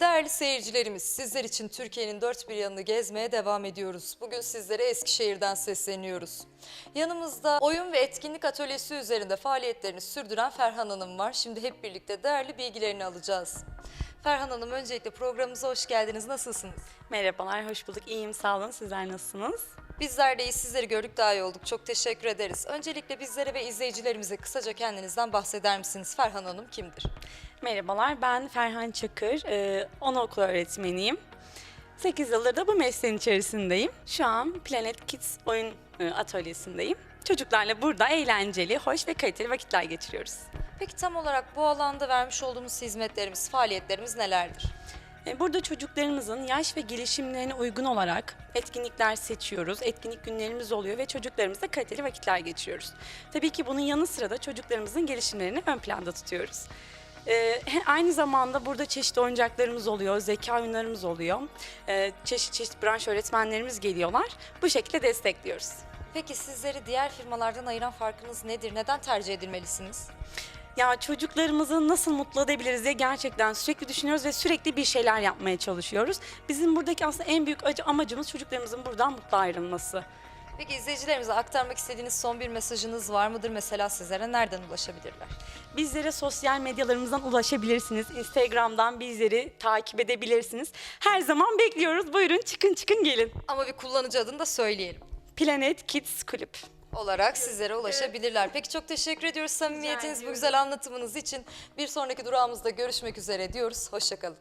Değerli seyircilerimiz, sizler için Türkiye'nin dört bir yanını gezmeye devam ediyoruz. Bugün sizlere Eskişehir'den sesleniyoruz. Yanımızda oyun ve etkinlik atölyesi üzerinde faaliyetlerini sürdüren Ferhan Hanım var. Şimdi hep birlikte değerli bilgilerini alacağız. Ferhan Hanım öncelikle programımıza hoş geldiniz. Nasılsınız? Merhabalar, hoş bulduk. İyiyim, sağ olun. Sizler nasılsınız? Bizler de iyi, sizleri gördük daha iyi olduk. Çok teşekkür ederiz. Öncelikle bizlere ve izleyicilerimize kısaca kendinizden bahseder misiniz? Ferhan Hanım kimdir? Merhabalar, ben Ferhan Çakır, e, anaokulu öğretmeniyim. 8 yıldır da bu mesleğin içerisindeyim. Şu an Planet Kids oyun e, atölyesindeyim. Çocuklarla burada eğlenceli, hoş ve kaliteli vakitler geçiriyoruz. Peki tam olarak bu alanda vermiş olduğumuz hizmetlerimiz, faaliyetlerimiz nelerdir? E, Burada çocuklarımızın yaş ve gelişimlerine uygun olarak etkinlikler seçiyoruz. Etkinlik günlerimiz oluyor ve çocuklarımızla kaliteli vakitler geçiriyoruz. Tabii ki bunun yanı sıra da çocuklarımızın gelişimlerini ön planda tutuyoruz. E, he- aynı zamanda burada çeşitli oyuncaklarımız oluyor, zeka oyunlarımız oluyor. E, çeşit çeşit branş öğretmenlerimiz geliyorlar. Bu şekilde destekliyoruz. Peki sizleri diğer firmalardan ayıran farkınız nedir? Neden tercih edilmelisiniz? Ya çocuklarımızı nasıl mutlu edebiliriz diye gerçekten sürekli düşünüyoruz ve sürekli bir şeyler yapmaya çalışıyoruz. Bizim buradaki aslında en büyük acı amacımız çocuklarımızın buradan mutlu ayrılması. Peki izleyicilerimize aktarmak istediğiniz son bir mesajınız var mıdır? Mesela sizlere nereden ulaşabilirler? Bizlere sosyal medyalarımızdan ulaşabilirsiniz. Instagram'dan bizleri takip edebilirsiniz. Her zaman bekliyoruz. Buyurun çıkın çıkın gelin. Ama bir kullanıcı adını da söyleyelim. Planet Kids Kulüp. Olarak sizlere ulaşabilirler. Peki çok teşekkür ediyoruz samimiyetiniz, bu güzel anlatımınız için. Bir sonraki durağımızda görüşmek üzere diyoruz. Hoşçakalın.